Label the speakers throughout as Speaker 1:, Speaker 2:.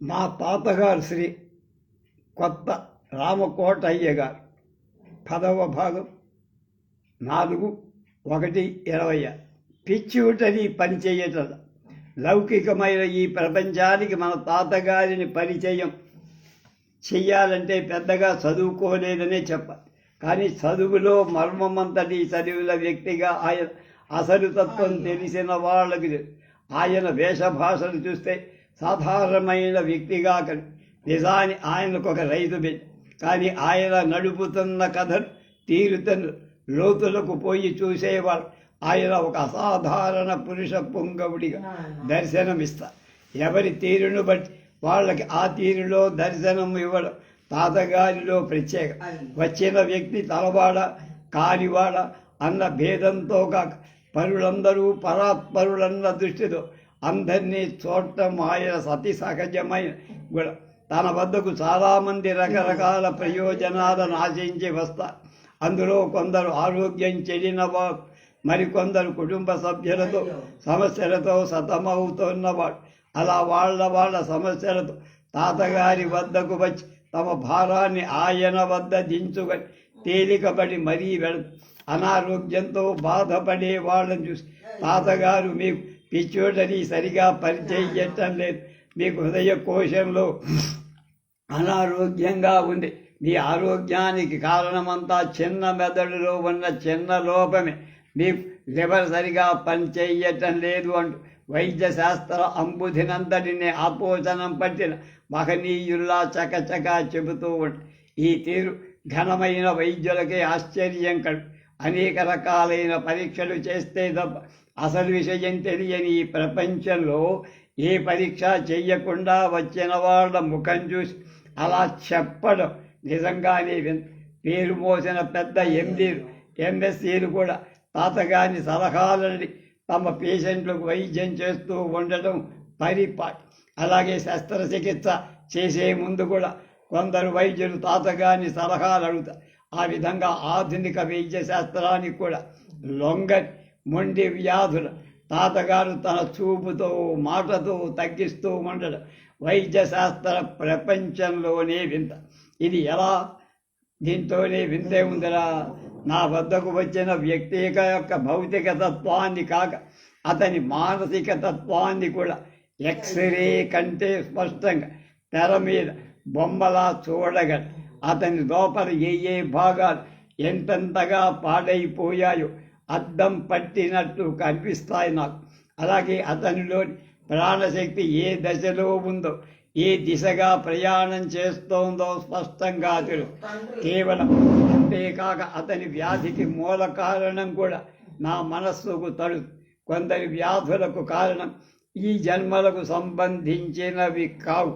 Speaker 1: మా తాతగారు శ్రీ కొత్త రామకోటయ్య గారు పదవ భాగం నాలుగు ఒకటి ఇరవై. పిచ్చివుటని పని చేయటం లౌకికమైన ఈ ప్రపంచానికి మన తాతగారిని పరిచయం చెయ్యాలంటే పెద్దగా చదువుకోలేదనే చెప్పాలి కానీ చదువులో మర్మమంతటి చదివిన వ్యక్తిగా ఆయన అసలు తత్వం తెలిసిన వాళ్ళకి ఆయన వేషభాషలు చూస్తే సాధారణమైన వ్యక్తిగా నిజాన్ని ఆయనకు ఒక రైతు బిడ్డ కానీ ఆయన నడుపుతున్న కథను తీరుతను లోతులకు పోయి చూసేవాళ్ళు ఆయన ఒక అసాధారణ పురుష పొంగవుడిగా దర్శనమిస్తా ఎవరి తీరును బట్టి వాళ్ళకి ఆ తీరులో దర్శనం ఇవ్వడం తాతగారిలో ప్రత్యేక. వచ్చిన వ్యక్తి తలవాడ కానివాడ అన్న భేదంతో కాక పరులందరూ పరాత్పరులన్న దృష్టితో అందరినీ చూడటం ఆయన సతి సహజమైన గుణం తన వద్దకు చాలామంది రకరకాల ప్రయోజనాలను ఆశించి వస్తారు అందులో కొందరు ఆరోగ్యం చెడిన మరికొందరు కుటుంబ సభ్యులతో సమస్యలతో సతమవుతున్నవాడు. అలా వాళ్ళ వాళ్ళ సమస్యలతో తాతగారి వద్దకు వచ్చి తమ భారాన్ని ఆయన వద్ద దించుకొని తేలికబడి మరీ వెళ అనారోగ్యంతో బాధపడే వాళ్ళని చూసి తాతగారు మీకు పిచ్చోడని సరిగా పరిచయం లేదు. మీకు హృదయ కోశంలో అనారోగ్యంగా ఉంది. మీ ఆరోగ్యానికి కారణమంతా చిన్న మెదడులో ఉన్న చిన్న లోపమే. మీకు లివర్ సరిగా పనిచేయటం లేదు అంటూ వైద్య శాస్త్ర అంబుధినంతటిని ఆపోచనం పట్టిన మహనీయుల్లా చకచకా చెబుతూ ఉంట. ఈ తీరు ఘనమైన వైద్యులకే ఆశ్చర్యం కడు అనేక రకాలైన పరీక్షలు చేస్తే తప్ప అసలు విషయం తెలియని ఈ ప్రపంచంలో ఏ పరీక్ష చెయ్యకుండా వచ్చిన వాళ్ళ ముఖం చూసి అలా చెప్పడం నిజంగానే పేరు మోసిన పెద్ద ఎండీలు ఎంఎస్సీలు కూడా తాతగారి సలహాలని తమ పేషెంట్లకు వైద్యం చేస్తూ ఉండటం పరిపాటి. అలాగే శస్త్రచికిత్స చేసే ముందు కూడా కొందరు వైద్యులు తాతగారిని సలహాలు అడుగుతారు ఆ విధంగా ఆధునిక వైద్య శాస్త్రానికి కూడా లొంగని మొండి వ్యాధులు తాతగారు తన చూపుతో మాటతో తగ్గిస్తూ ఉండడం వైద్య శాస్త్ర ప్రపంచంలోనే వింత. ఇది ఎలా? దీంతోనే వింతే ఉందిరా. నా వద్దకు వచ్చిన వ్యక్తి యొక్క భౌతిక తత్వాన్ని కాక అతని మానసిక తత్వాన్ని కూడా ఎక్స్రే కంటే స్పష్టంగా తెర మీద బొమ్మలా చూడగల అతని లోపల ఏ ఏ భాగాలు ఎంతెంతగా పాడైపోయాయో అద్దం పట్టినట్లు కనిపిస్తాయి నాకు. అలాగే అతనిలోని ప్రాణశక్తి ఏ దశలో ఉందో ఏ దిశగా ప్రయాణం చేస్తోందో స్పష్టంగా తెలుసు కేవలం అంతేకాక అతని వ్యాధికి మూల కారణం కూడా నా మనస్సుకు తడు కొందరి వ్యాధులకు కారణం ఈ జన్మలకు సంబంధించినవి కావు.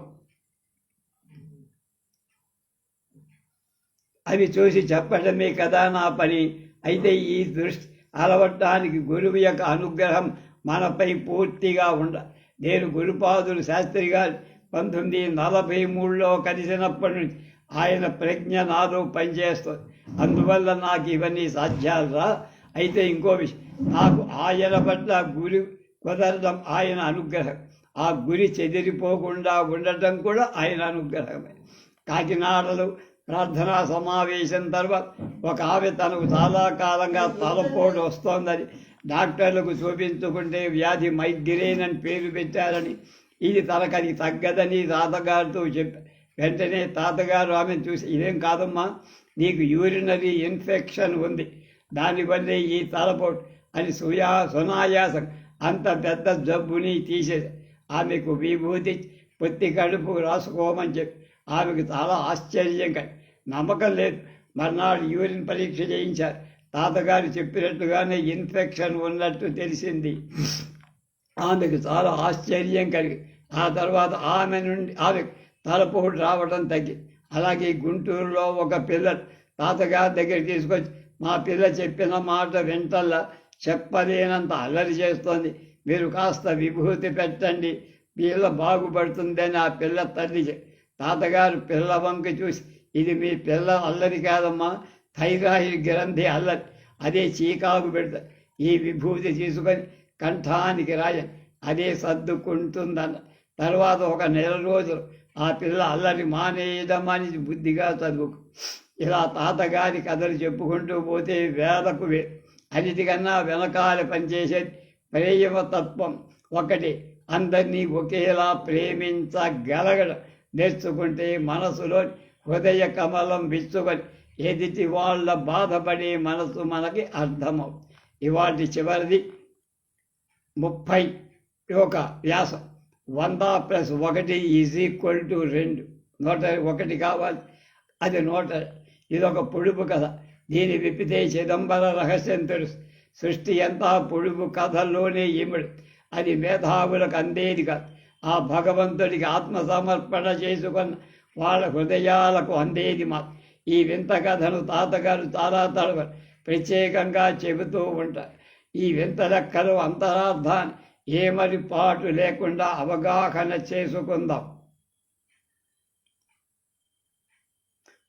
Speaker 1: అవి చూసి చెప్పడమే కదా నా పని. అయితే ఈ దృష్టి అలవటానికి గురువు యొక్క అనుగ్రహం మనపై పూర్తిగా ఉండ నేను గురుపాదులు శాస్త్రి గారు పంతొమ్మిది నలభై మూడులో కలిసినప్పటి నుంచి ఆయన ప్రజ్ఞ నాలో పనిచేస్తుంది. అందువల్ల నాకు ఇవన్నీ సాధ్యాలరా అయితే ఇంకో విషయం నాకు ఆయన పట్ల గురి కుదరడం ఆయన అనుగ్రహం. ఆ గురి చెదిరిపోకుండా ఉండటం కూడా ఆయన అనుగ్రహమే. కాకినాడలో ప్రార్థనా సమావేశం తర్వాత ఒక ఆమె తనకు చాలా కాలంగా తలపోటు వస్తోందని డాక్టర్లకు చూపించుకుంటే వ్యాధి మైగ్రేన్ అని పేరు పెట్టారని. ఇది తనకది తగ్గదని తాతగారితో చెప్పారు వెంటనే తాతగారు ఆమెను చూసి ఇదేం కాదమ్మా నీకు యూరినరీ ఇన్ఫెక్షన్ ఉంది దానివల్లే ఈ తలపోటు అని సుయా సునాయాసం అంత పెద్ద జబ్బుని తీసేది. ఆమెకు విభూతి పొత్తి కడుపు రాసుకోమని చెప్పి ఆమెకు చాలా ఆశ్చర్యం కలిగి నమ్మకం లేదు. మర్నాడు యూరిన్ పరీక్ష చేయించారు. తాతగారు చెప్పినట్టుగానే ఇన్ఫెక్షన్ ఉన్నట్టు తెలిసింది. ఆమెకు చాలా ఆశ్చర్యం కలిగి ఆ తర్వాత ఆమె నుండి ఆమె తలపోటు రావడం తగ్గి అలాగే గుంటూరులో ఒక పిల్ల తాతగారి దగ్గర తీసుకొచ్చి మా పిల్ల చెప్పిన మాట వెంటల్లా చెప్పలేనంత అల్లరి చేస్తోంది. మీరు కాస్త విభూతి పెట్టండి. పిల్ల బాగుపడుతుందని ఆ పిల్ల తల్లి తాతగారు పిల్ల వంక చూసి ఇది మీ పిల్ల అల్లరి కాదమ్మా థైరాయిడ్ గ్రంథి అల్లరి అదే చీకాకు పెడతా ఈ విభూతి తీసుకొని కంఠానికి రాయ అదే సర్దుకుంటుందన్న. తర్వాత ఒక నెల రోజులు ఆ పిల్ల అల్లరి మానేయదమని బుద్ధిగా చదువుకు. ఇలా తాతగారి కథలు చెప్పుకుంటూ పోతే వేదకు వే అన్నిటికన్నా వెనకాల పనిచేసేది ప్రేమ తత్వం ఒకటి. అందరినీ ఒకేలా ప్రేమించగలగడం. నేర్చుకుంటే మనసులో హృదయ కమలం విచ్చుకొని ఎదిటి వాళ్ళ బాధపడే మనసు మనకి అర్థమవు. ఇవాటి చివరిది ముప్పై ఒక వ్యాసం. వంద ప్లస్ ఒకటి ఈజ్ ఈక్వల్ టు రెండు. నూట ఒకటి కావాలి. అది నూట. ఇది ఒక పొడుపు కథ. దీని విప్పితే చిదంబర రహస్యం తెలుసు. సృష్టి అంతా పొడుపు కథల్లోనే ఇముడు. అది మేధావులకు అందేది కాదు. ఆ భగవంతుడికి ఆత్మ సమర్పణ చేసుకున్న వాళ్ళ హృదయాలకు అందేది మా ఈ వింత కథను తాతగారు చాలా తడవ ప్రత్యేకంగా చెబుతూ ఉంటారు ఈ వింత లెక్కలు అంతరార్థాన్ని ఏమరి పాటు లేకుండా అవగాహన చేసుకుందాం.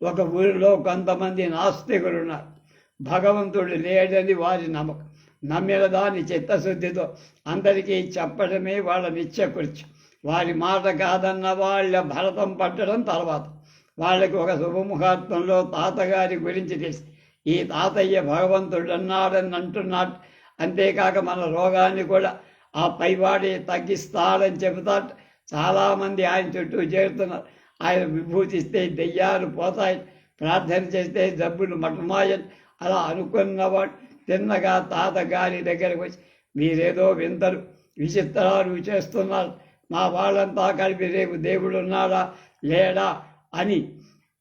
Speaker 1: ఒక ఊరిలో కొంతమంది నాస్తికులు ఉన్నారు భగవంతుడు లేడని వారి నమ్మకం. నమ్మిన దాని చిత్తశుద్ధితో అందరికీ చెప్పడమే వాళ్ళ నిత్యకృత్యం. వారి మాట కాదన్న వాళ్ళ భరతం పట్టడం తర్వాత వాళ్ళకి ఒక శుభముహూర్తంలో తాతగారి గురించి తెలిసి ఈ తాతయ్య భగవంతుడన్నాడని అంటున్నాడు. అంతేకాక మన రోగాన్ని కూడా ఆ పైవాడి తగ్గిస్తాడని చెబుతాడు. చాలామంది ఆయన చుట్టూ చేరుతున్నారు. ఆయన విభూతిస్తే దెయ్యాలు పోతాయి. ప్రార్థన చేస్తే జబ్బులు మటమాయని అలా అనుకున్నవాడు తిన్నగా తాతగారి దగ్గరకు వచ్చి మీరేదో వింతలు విచిత్రాలు చేస్తున్నారు. మా వాళ్ళంతా కలిపి రేపు దేవుడు ఉన్నాడా? లేడా? అని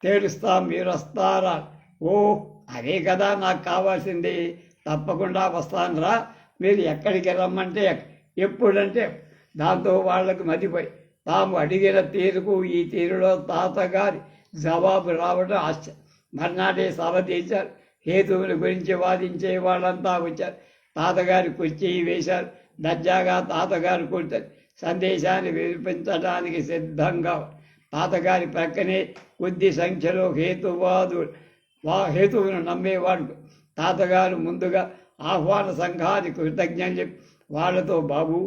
Speaker 1: తేలుస్తాం మీరు వస్తారా ఓ అదే కదా నాకు కావాల్సింది. తప్పకుండా వస్తానురా. మీరు ఎక్కడికి రమ్మంటే ఎప్పుడంటే దాంతో వాళ్ళకు మతిపోయి తాము అడిగిన తీరుకు ఈ తీరులో తాతగారి జవాబు రావడం ఆశ్చర్యం మర్నాడే సభ తీశారు హేతువుల గురించి వాదించే వాళ్ళంతా వచ్చారు. తాతగారి కుర్చీ వేశారు. దర్జాగా తాతగారు కూర్చొని సందేశాన్ని వినిపించడానికి సిద్ధంగా తాతగారి ప్రక్కనే కొద్ది సంఖ్యలో హేతువాదు వా హేతువును నమ్మేవాడు. తాతగారు ముందుగా ఆహ్వాన సంఘానికి కృతజ్ఞం చెప్పి వాళ్ళతో బాబు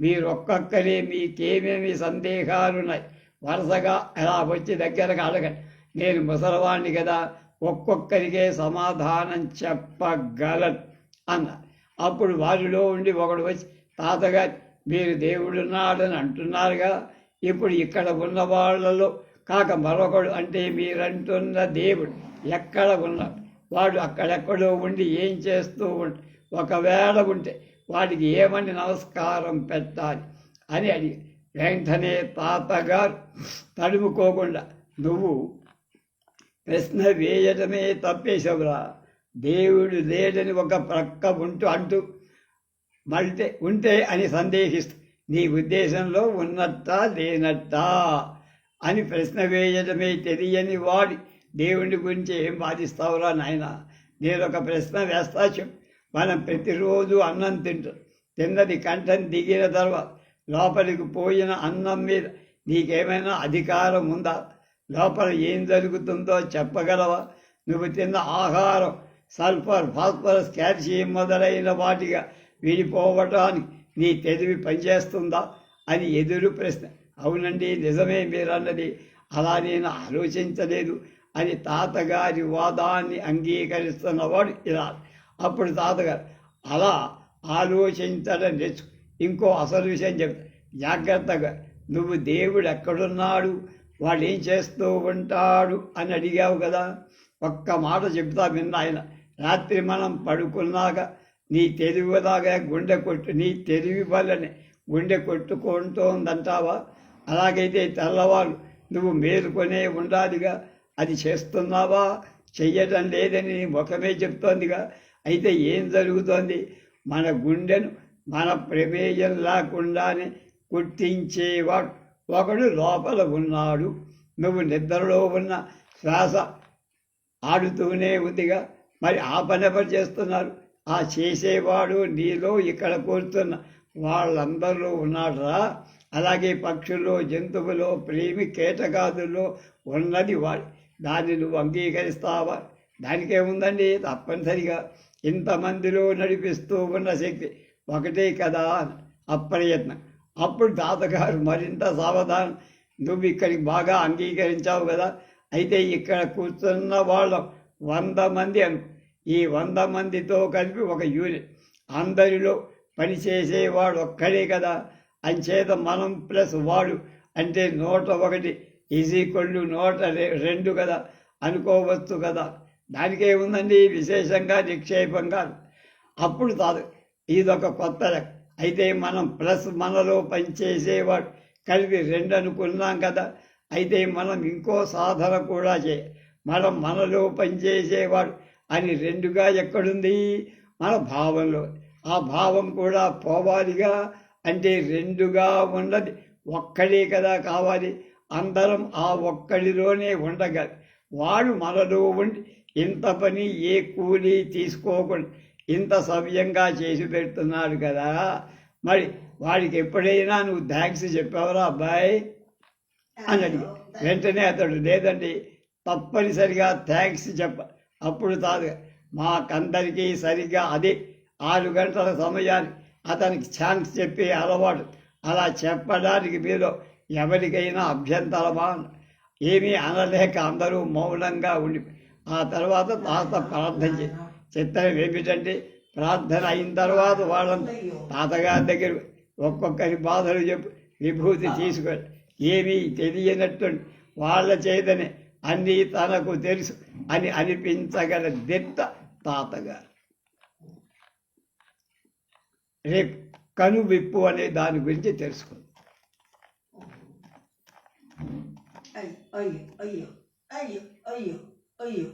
Speaker 1: మీరొక్కొక్కరే మీకేమేమి సందేహాలున్నాయి? వరుసగా అలా వచ్చి దగ్గరకు అడగండి. నేను ముసలవాణ్ణి కదా ఒక్కొక్కరికే సమాధానం చెప్పగలను అన్న అప్పుడు వారిలో ఉండి ఒకడు వచ్చి తాతగారి మీరు దేవుడున్నాడని అంటున్నారుగా ఇప్పుడు ఇక్కడ ఉన్న వాళ్ళలో కాక మరొకడు అంటే మీరంటున్న దేవుడు ఎక్కడ ఉన్నాడు వాడు అక్కడెక్కడో ఉండి ఏం చేస్తూ ఉంటే ఒకవేళ ఉంటే వాడికి ఏమని నమస్కారం పెట్టాలి అని అడిగి వెంటనే తాతగారు తడుముకోకుండా నువ్వు ప్రశ్న వేయడమే తప్పేశవురా. దేవుడు లేడని ఒక ప్రక్క ఉంటూ అంటూ మళ్ళీ ఉంటే అని సందేహిస్తూ నీ ఉద్దేశంలో ఉన్నట్టా లేనట్టా అని ప్రశ్న వేయడమే తెలియని వాడి దేవుడి గురించి ఏం బాధిస్తావురా నాయన? నేను ఒక ప్రశ్న వేస్తా చెప్పు. మనం ప్రతిరోజు అన్నం తింటాం. తిన్నది కంఠం దిగిన తర్వాత లోపలికి పోయిన అన్నం మీద నీకేమైనా అధికారం ఉందా? లోపల ఏం జరుగుతుందో చెప్పగలవా? నువ్వు తిన్న ఆహారం సల్ఫర్ ఫాస్ఫరస్ కాల్షియం మొదలైన వాటిగా వీడిపోవటానికి నీ తెలివి పనిచేస్తుందా అని ఎదురు ప్రశ్న. అవునండి నిజమే మీరన్నది. అలా నేను ఆలోచించలేదు అని తాతగారి వాదాన్ని అంగీకరిస్తున్నవాడు ఇలా. అప్పుడు తాతగారు అలా ఆలోచించడం నేర్చు ఇంకో అసలు విషయం చెప్తా. జాగ్రత్తగా. నువ్వు దేవుడు ఎక్కడున్నాడు? వాడు ఏం చేస్తూ ఉంటాడు? అని అడిగావు కదా. ఒక్క మాట చెప్తా విన్న ఆయన. రాత్రి మనం పడుకున్నాక నీ తెలివిలాగా గుండె కొట్టు నీ తెలివి వల్లనే గుండె కొట్టుకుంటోందంటావా? అలాగైతే తెల్లవారు నువ్వు మేలుకొనే ఉండాలిగా. అది చేస్తున్నావా? చెయ్యటం లేదని నీ ముఖమే చెప్తోందిగా. అయితే ఏం జరుగుతోంది? మన గుండెను మన ప్రమేయం లేకుండానే కుట్టించేవాడు ఒకడు లోపల ఉన్నాడు. నువ్వు నిద్రలో ఉన్న శ్వాస ఆడుతూనే ఉందిగా. మరి ఆ పని ఎవరు చేస్తున్నారు? ఆ చేసేవాడు నీలో ఇక్కడ కూర్చున్న వాళ్ళందరూ ఉన్నాడరా. అలాగే పక్షుల్లో జంతువులో ప్రేమి కేటగాదుల్లో ఉన్నది వాడు. దాన్ని నువ్వు అంగీకరిస్తావా? దానికేముందండి తప్పనిసరిగా. ఇంతమందిలో నడిపిస్తూ ఉన్న శక్తి ఒకటే కదా అప్రయత్నం. అప్పుడు తాతగారు మరింత సావధానం. నువ్వు ఇక్కడికి బాగా అంగీకరించావు కదా. అయితే ఇక్కడ కూర్చున్న వాళ్ళం వంద మంది అను ఈ వంద మందితో కలిపి ఒక యూనిట్ అందరిలో పనిచేసేవాడు ఒక్కడే కదా. అంచేత మనం ప్లస్ వాడు అంటే నూట ఒకటి ఈజీ కొళ్ళు నూట రెండు కదా. అనుకోవచ్చు కదా. దానికే ఉందండి విశేషంగా నిక్షేపంగా. అప్పుడు కాదు ఇదొక కొత్త లెక్క అయితే మనం ప్లస్ మనలో పనిచేసేవాడు కలిపి రెండు అనుకున్నాం కదా. అయితే మనం ఇంకో సాధన కూడా చేయ మనం మనలో పనిచేసేవాడు అని రెండుగా ఎక్కడుంది? మన భావంలో. ఆ భావం కూడా పోవాలిగా అంటే రెండుగా ఉన్నది. ఒక్కడే కదా కావాలి. అందరం ఆ ఒక్కడిలోనే ఉండగల వాడు మనలో ఉండి ఇంత పని ఏ కూలీ తీసుకోకుండా ఇంత సవ్యంగా చేసి పెడుతున్నాడు కదా. మరి వాడికి ఎప్పుడైనా నువ్వు థ్యాంక్స్ చెప్పావరా అబ్బాయి? అని అడిగి. వెంటనే అతడు లేదండి తప్పనిసరిగా థ్యాంక్స్ చెప్ప అప్పుడు తాను మాకందరికీ సరిగ్గా అదే ఆరు గంటల సమయానికి అతనికి ఛాన్స్ చెప్పే అలవాటు. అలా చెప్పడానికి మీరు ఎవరికైనా అభ్యంతరమా? ఏమీ అనలేక అందరూ మౌనంగా ఉండి ఆ తర్వాత తాత ప్రార్థన చే చిత్రం ఏమిటంటే ప్రార్థన అయిన తర్వాత వాళ్ళని తాతగారి దగ్గర ఒక్కొక్కరి బాధలు చెప్పు విభూతి తీసుకొని ఏమీ తెలియనట్టు వాళ్ళ చేతనే అన్నీ తనకు తెలుసు అని అనిపించగల దిట్ట తాతగారు. రేపు కనువిప్పు అనే దాని గురించి తెలుసుకుంది.
Speaker 2: అయ్యో అయ్యో అయ్యో అయ్యో అయ్యో.